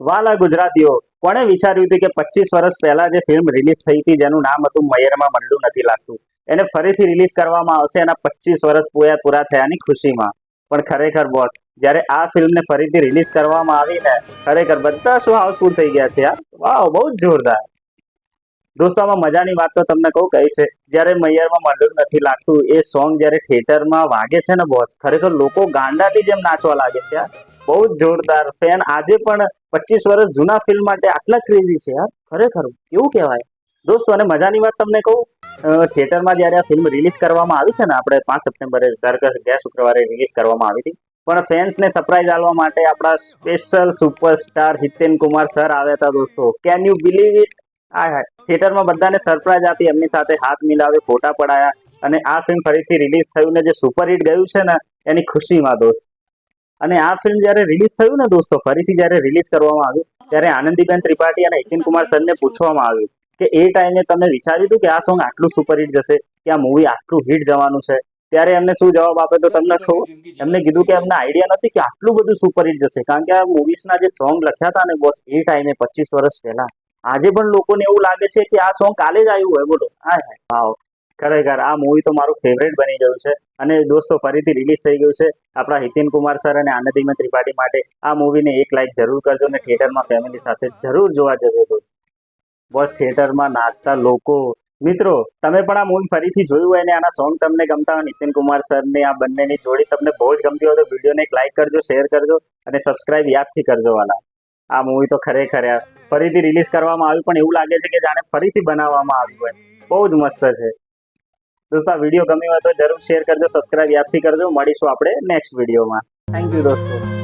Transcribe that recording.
વાલા ગુજરાતીઓ, કોણે વિચાર્યું હતું કે પચીસ વર્ષ પહેલા જે ફિલ્મ રિલીઝ થઈ હતી, જેનું નામ હતું મયરમાં મંડું નથી લાગતું. એને ફરીથી રિલીઝ કરવામાં આવશે, એના પચીસ વર્ષ પૂરા પૂરા થયાની ખુશીમાં. પણ ખરેખર બોસ જ્યારે આ ફિલ્મને ફરીથી રિલીઝ કરવામાં આવી ને ખરેખર બધા શું હાઉસફુલ થઈ ગયા છે યાર? વાવ બહુ જ જોરદાર. દોસ્તો, આમાં મજાની વાત તો તમને કહું કઈ છે. જ્યારે મૈયરમાં મંડું નથી લાગતું, એ સોંગ જ્યારે થિયેટરમાં વાગે છે ને બોસ ખરેખર લોકો ગાંડાથી જેમ નાચવા લાગે છે યાર. બહુ જ જોરદાર ફેન આજે પણ પચીસ વર્ષ જૂના ફિલ્મ માટે આટલા ક્રેઝી છે યાર ખરેખર. કેવું કહેવાય? દોસ્તો, અને મજાની વાત તમને કહું? થિયેટરમાં જ્યારે આ ફિલ્મ રિલીઝ કરવામાં આવી છે ને, આપણે પાંચ સપ્ટેમ્બરે દર કે ગયા શુક્રવારે રિલીઝ કરવામાં આવી હતી. પણ ફેન્સને સરપ્રાઈઝ આપવા માટે આપણા special superstar Hiten Kumar sir આવ્યા હતા દોસ્તો. કેન યુ બિલીવ ઇટ આ હા થિયેટરમાં બધાને સરપ્રાઈઝ આપી, એમની સાથે હાથ મિલાવી, ફોટા પડાયા. અને આ ફિલ્મ ફરીથી રિલીઝ થયું ને જે સુપર હિટ ગયું છે ને, એની ખુશીમાં દોસ્ત. અને આ ફિલ્મ જ્યારે રિલીઝ થયું ને દોસ્તો, ફરીથી જ્યારે રિલીઝ કરવામાં આવ્યું, ત્યારે આનંદીબેન ત્રિપાઠી અને હિતિન કુમાર સરને પૂછવામાં આવ્યું કે એ ટાઈમે તમે વિચાર્યું હતું કે આ સોંગ આટલું સુપર હિટ જશે, કે આ મૂવી આટલું હિટ જવાનું છે? ત્યારે એમને શું જવાબ આપે તો તમને ખબર, એમને કીધું કે એમને આઈડિયા નથી કે આટલું બધું સુપર હિટ જશે, કારણ કે આ મૂવીઝના જે સોંગ લખ્યા હતા ને બોસ એ ટાઈમે પચીસ વર્ષ પહેલા, આજે પણ લોકોને એવું લાગે છે કે આ સોંગ કાલે જ આવ્યું હોય, બોલો. હા વાવ ખરેખર આ મૂવી તો મારું ફેવરેટ બની ગયું છે. અને દોસ્તો, ફરીથી રિલીઝ થઈ ગયું છે આપણા હિતિન કુમાર સર અને આનંદીબેન ત્રિપાઠી માટે. આ મૂવીને એક લાઈક જરૂર કરજો અને થિયેટરમાં ફેમિલી સાથે જરૂર જોવા જજો દોસ્ત. બસ થિયેટરમાં નાચતા લોકો. મિત્રો, તમે પણ આ મૂવી ફરીથી જોયું હોય અને આના સોંગ તમને ગમતા હોય નીતિન કુમાર સરની આ બંનેની જોડી તમને બહુ જ ગમતી હોય તો વિડીયોને એક લાઈક કરજો શેર કરજો અને સબસ્ક્રાઇબ યાદથી કરજો વાલા. આ મૂવી તો ખરેખર યાર, ફરીથી રિલીઝ કરવામાં આવ્યું પણ એવું લાગે છે કે જાણે ફરીથી બનાવવામાં આવ્યું હોય. બહુ જ મસ્ત છે. દોસ્તો, આ વીડિયો ગમ્યો હોય તો જરૂર શેર કરજો સબસ્ક્રાઇબ યાદથી કરજો. મળીશું આપણે નેક્સ્ટ વિડીયોમાં. થેન્ક યુ દોસ્તો.